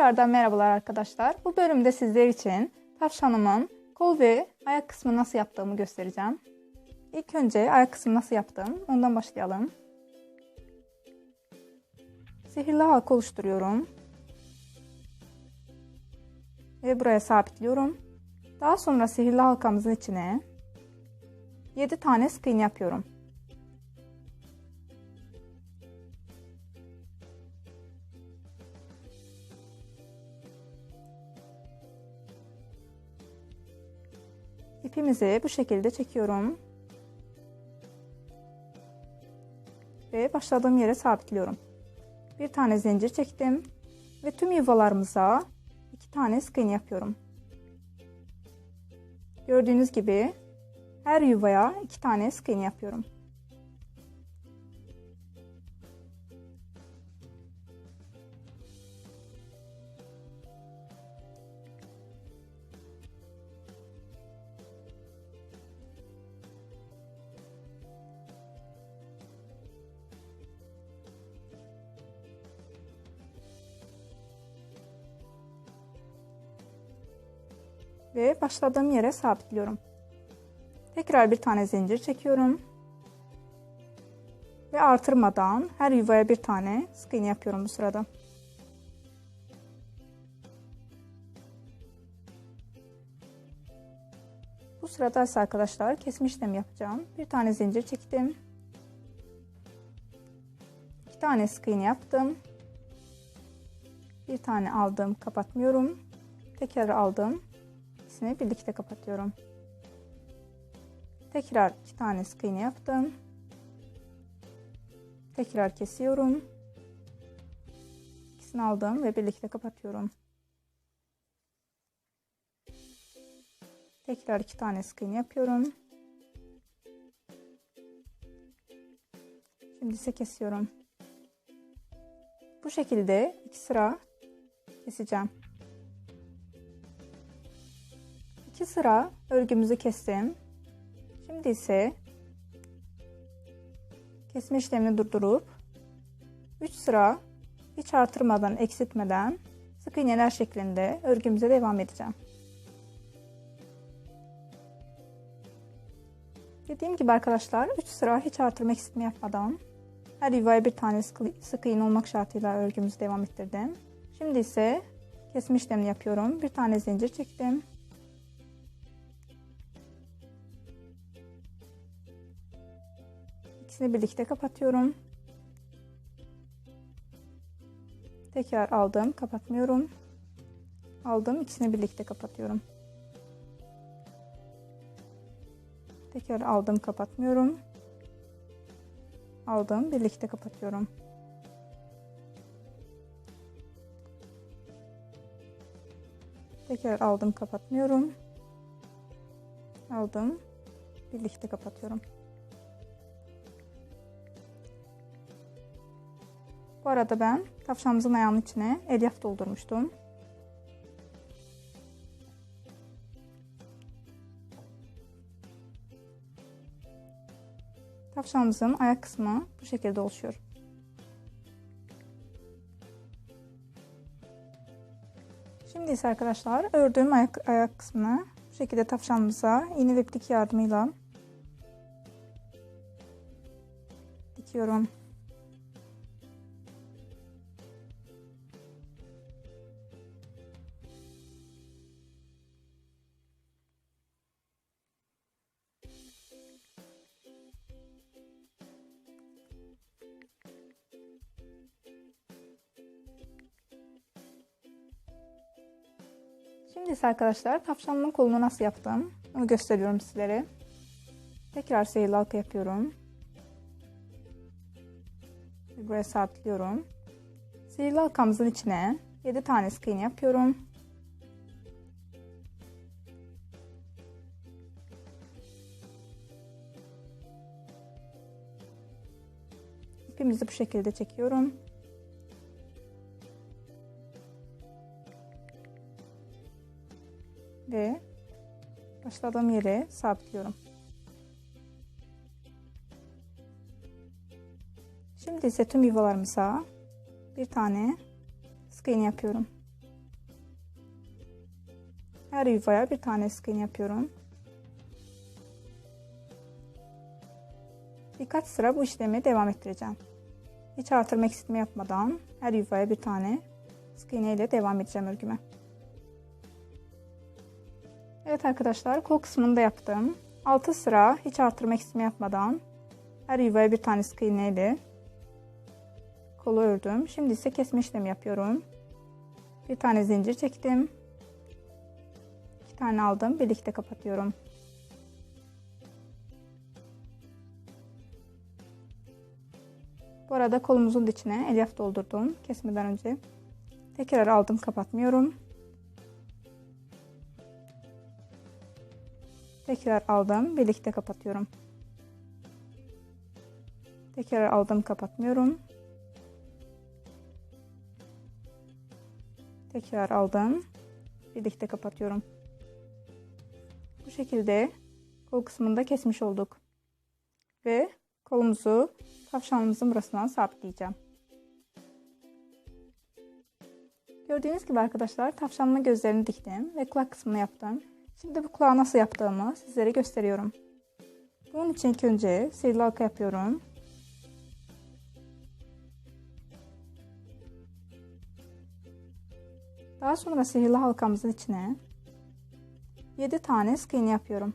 Tekrardan merhabalar arkadaşlar. Bu bölümde sizler için tavşanımın kol ve ayak kısmı nasıl yaptığımı göstereceğim. İlk önce ayak kısmı nasıl yaptım ondan başlayalım. Sihirli halka oluşturuyorum. Ve buraya sabitliyorum. Daha sonra sihirli halkamızın içine 7 tane sık iğne yapıyorum. İpimizi bu şekilde çekiyorum. Ve başladığım yere sabitliyorum. Bir tane zincir çektim. Ve tüm yuvalarımıza iki tane sık yapıyorum. Gördüğünüz gibi her yuvaya iki tane sık yapıyorum. Ve başladığım yere sabitliyorum. Tekrar bir tane zincir çekiyorum. Ve artırmadan her yuvaya bir tane sık iğne yapıyorum bu sırada. Bu sırada ise arkadaşlar kesme işlemi yapacağım. Bir tane zincir çektim. İki tane sık iğne yaptım. Bir tane aldım, kapatmıyorum. Tekrar aldım ikisini birlikte kapatıyorum. Tekrar iki tane sık iğne yaptım. Tekrar kesiyorum. İkisini aldım ve birlikte kapatıyorum. Tekrar iki tane sık iğne yapıyorum. Şimdi ise kesiyorum. Bu şekilde iki sıra keseceğim. 2 sıra örgümüzü kestim. Şimdi ise kesme işlemini durdurup 3 sıra hiç artırmadan, eksiltmeden sık iğneler şeklinde örgümüze devam edeceğim. Dediğim gibi arkadaşlar 3 sıra hiç artırma eksiltme yapmadan her yuvaya bir tane sık iğne olmak şartıyla örgümüzü devam ettirdim. Şimdi ise kesme işlemini yapıyorum. Bir tane zincir çektim. İkisini birlikte kapatıyorum. Tekrar aldım, kapatmıyorum. Aldım, ikisini birlikte kapatıyorum. Tekrar aldım, kapatmıyorum. Aldım, birlikte kapatıyorum. Tekrar aldım, kapatmıyorum. Aldım, birlikte kapatıyorum. Arada ben tavşanımızın ayağının içine elyaf doldurmuştum. Tavşanımızın ayak kısmı bu şekilde oluşuyor. Şimdi ise arkadaşlar ördüğüm ayak, ayak kısmını bu şekilde tavşanımıza iğne ve iplik yardımıyla dikiyorum. Şimdi ise arkadaşlar tavşanın kolunu nasıl yaptım onu gösteriyorum sizlere. Tekrar seyirli halka yapıyorum. Buraya sabitliyorum. Seyirli halkamızın içine 7 tane sık iğne yapıyorum. İpimizi bu şekilde çekiyorum. Başladığım yere sabitliyorum. Şimdi ise tüm yuvalarımıza bir tane sık yapıyorum. Her yuvaya bir tane sık yapıyorum. Birkaç sıra bu işlemi devam ettireceğim. Hiç artırma eksiltme yapmadan her yuvaya bir tane sık ile devam edeceğim örgüme. Evet arkadaşlar kol kısmını da yaptım. 6 sıra hiç artırma eksiltme yapmadan her yuvaya bir tane sık iğne ile kolu ördüm. Şimdi ise kesme işlemi yapıyorum. Bir tane zincir çektim. İki tane aldım. Birlikte kapatıyorum. Bu arada kolumuzun içine elyaf doldurdum. Kesmeden önce. Tekrar aldım kapatmıyorum. Tekrar aldım. Birlikte kapatıyorum. Tekrar aldım kapatmıyorum. Tekrar aldım. Birlikte kapatıyorum. Bu şekilde kol kısmında kesmiş olduk. Ve kolumuzu tavşanımızın burasından sabitleyeceğim. Gördüğünüz gibi arkadaşlar tavşanın gözlerini diktim ve kulak kısmını yaptım. Şimdi bu kulağı nasıl yaptığımı sizlere gösteriyorum. Bunun için ilk önce sihirli halka yapıyorum. Daha sonra sihirli halkamızın içine 7 tane sık iğne yapıyorum.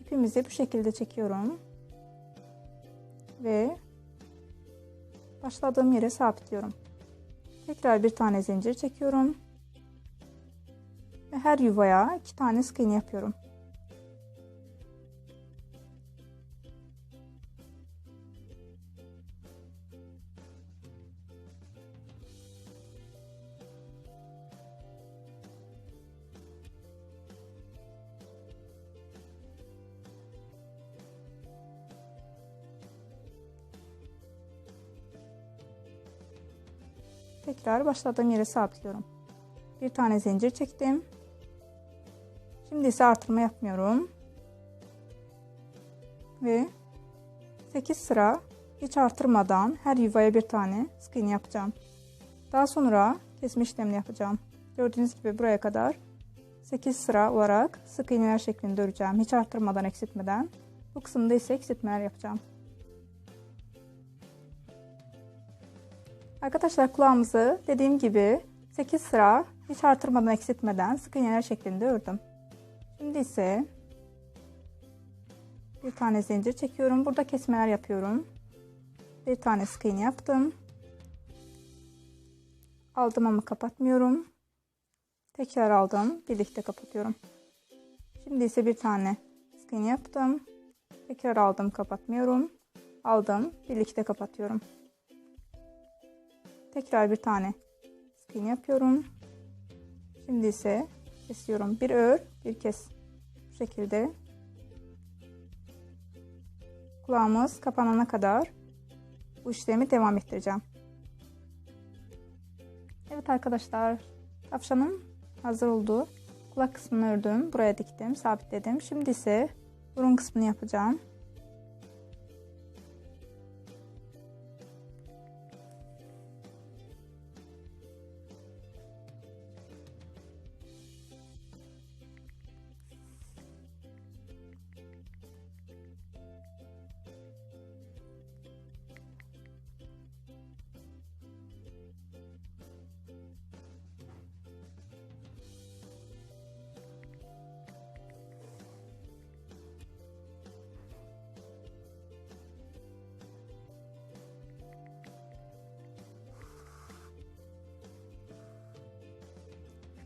İpimizi bu şekilde çekiyorum. Başladığım yere sabitliyorum. Tekrar bir tane zincir çekiyorum. Ve her yuvaya iki tane sık iğne yapıyorum. Tekrar başladığım yere sabitliyorum. Bir tane zincir çektim. Şimdi ise artırma yapmıyorum. Ve 8 sıra hiç artırmadan her yuvaya bir tane sık iğne yapacağım. Daha sonra kesme işlemini yapacağım. Gördüğünüz gibi buraya kadar 8 sıra olarak sık iğneler şeklinde öreceğim. Hiç artırmadan eksiltmeden. Bu kısımda ise eksiltmeler yapacağım. Arkadaşlar kulağımızı dediğim gibi 8 sıra hiç artırmadan eksiltmeden sık iğneler şeklinde ördüm. Şimdi ise bir tane zincir çekiyorum. Burada kesmeler yapıyorum. Bir tane sık iğne yaptım. Aldım ama kapatmıyorum. Tekrar aldım. Birlikte kapatıyorum. Şimdi ise bir tane sık iğne yaptım. Tekrar aldım kapatmıyorum. Aldım. Birlikte kapatıyorum. Tekrar bir tane sık iğne yapıyorum. Şimdi ise kesiyorum. Bir ör, bir kes. Bu şekilde kulağımız kapanana kadar bu işlemi devam ettireceğim. Evet arkadaşlar, tavşanım hazır oldu. Kulak kısmını ördüm, buraya diktim, sabitledim. Şimdi ise burun kısmını yapacağım.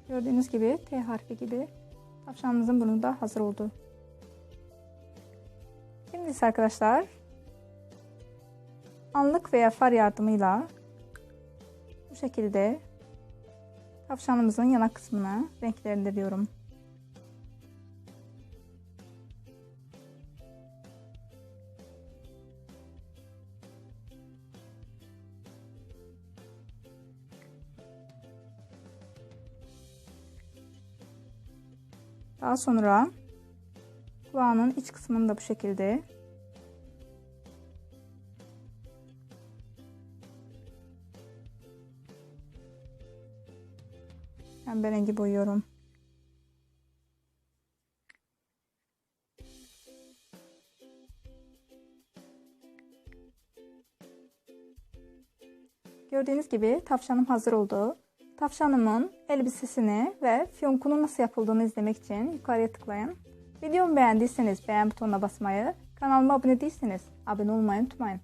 Gördüğünüz gibi T harfi gibi tavşanımızın burnu da hazır oldu. Şimdi ise arkadaşlar anlık veya far yardımıyla bu şekilde tavşanımızın yanak kısmına renklendiriyorum. Daha sonra kulağının iç kısmını da bu şekilde pembe rengi boyuyorum. Gördüğünüz gibi tavşanım hazır oldu. Tavşanımın elbisesini ve fiyonkunun nasıl yapıldığını izlemek için yukarıya tıklayın. Videomu beğendiyseniz beğen butonuna basmayı, kanalıma abone değilseniz abone olmayı unutmayın.